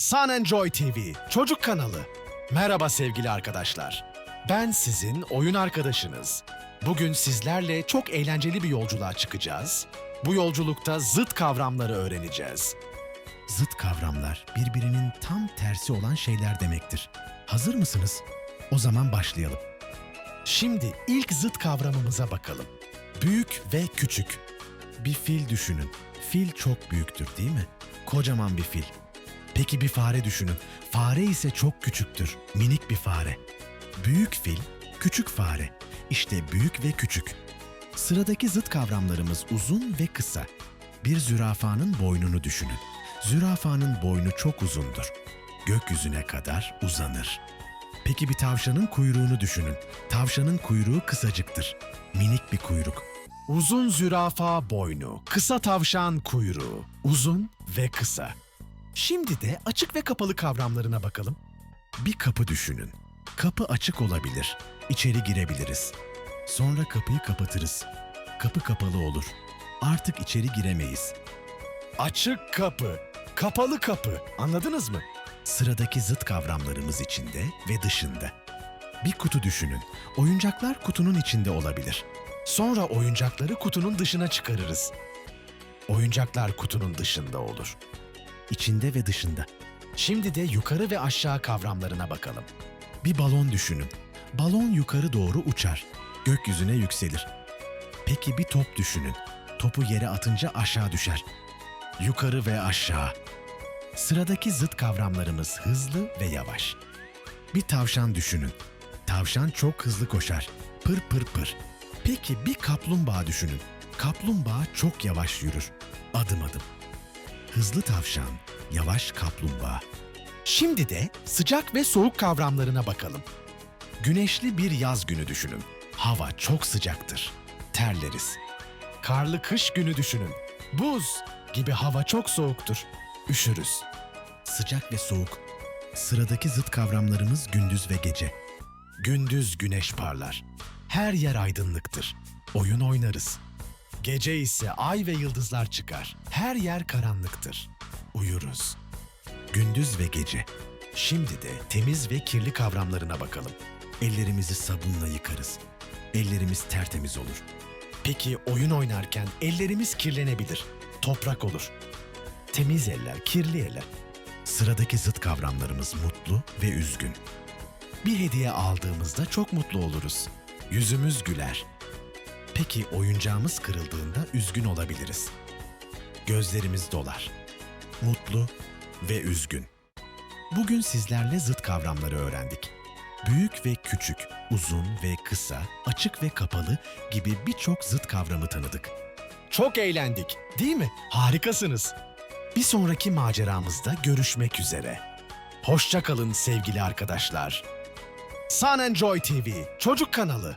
Sun and Joy TV Çocuk Kanalı. Merhaba sevgili arkadaşlar. Ben sizin oyun arkadaşınız. Bugün sizlerle çok eğlenceli bir yolculuğa çıkacağız. Bu yolculukta zıt kavramları öğreneceğiz. Zıt kavramlar birbirinin tam tersi olan şeyler demektir. Hazır mısınız? O zaman başlayalım. Şimdi ilk zıt kavramımıza bakalım. Büyük ve küçük. Bir fil düşünün. Fil çok büyüktür değil mi? Kocaman bir fil. Peki bir fare düşünün. Fare ise çok küçüktür. Minik bir fare. Büyük fil, küçük fare. İşte büyük ve küçük. Sıradaki zıt kavramlarımız uzun ve kısa. Bir zürafanın boynunu düşünün. Zürafanın boynu çok uzundur. Gökyüzüne kadar uzanır. Peki bir tavşanın kuyruğunu düşünün. Tavşanın kuyruğu kısacıktır. Minik bir kuyruk. Uzun zürafa boynu, kısa tavşan kuyruğu. Uzun ve kısa. Şimdi de açık ve kapalı kavramlarına bakalım. Bir kapı düşünün. Kapı açık olabilir. İçeri girebiliriz. Sonra kapıyı kapatırız. Kapı kapalı olur. Artık içeri giremeyiz. Açık kapı, kapalı kapı. Anladınız mı? Sıradaki zıt kavramlarımız içinde ve dışında. Bir kutu düşünün. Oyuncaklar kutunun içinde olabilir. Sonra oyuncakları kutunun dışına çıkarırız. Oyuncaklar kutunun dışında olur. İçinde ve dışında. Şimdi de yukarı ve aşağı kavramlarına bakalım. Bir balon düşünün. Balon yukarı doğru uçar. Gökyüzüne yükselir. Peki bir top düşünün. Topu yere atınca aşağı düşer. Yukarı ve aşağı. Sıradaki zıt kavramlarımız hızlı ve yavaş. Bir tavşan düşünün. Tavşan çok hızlı koşar. Pır pır pır. Peki bir kaplumbağa düşünün. Kaplumbağa çok yavaş yürür. Adım adım. Hızlı tavşan, yavaş kaplumbağa. Şimdi de sıcak ve soğuk kavramlarına bakalım. Güneşli bir yaz günü düşünün. Hava çok sıcaktır. Terleriz. Karlı kış günü düşünün. Buz gibi hava çok soğuktur. Üşürüz. Sıcak ve soğuk. Sıradaki zıt kavramlarımız gündüz ve gece. Gündüz güneş parlar. Her yer aydınlıktır. Oyun oynarız. Gece ise ay ve yıldızlar çıkar. Her yer karanlıktır. Uyuruz. Gündüz ve gece. Şimdi de temiz ve kirli kavramlarına bakalım. Ellerimizi sabunla yıkarız. Ellerimiz tertemiz olur. Peki oyun oynarken ellerimiz kirlenebilir. Toprak olur. Temiz eller, kirli eller. Sıradaki zıt kavramlarımız mutlu ve üzgün. Bir hediye aldığımızda çok mutlu oluruz. Yüzümüz güler. Peki oyuncağımız kırıldığında üzgün olabiliriz. Gözlerimiz dolar. Mutlu ve üzgün. Bugün sizlerle zıt kavramları öğrendik. Büyük ve küçük, uzun ve kısa, açık ve kapalı gibi birçok zıt kavramı tanıdık. Çok eğlendik, değil mi? Harikasınız. Bir sonraki maceramızda görüşmek üzere. Hoşça kalın sevgili arkadaşlar. Sun and Joy TV Çocuk Kanalı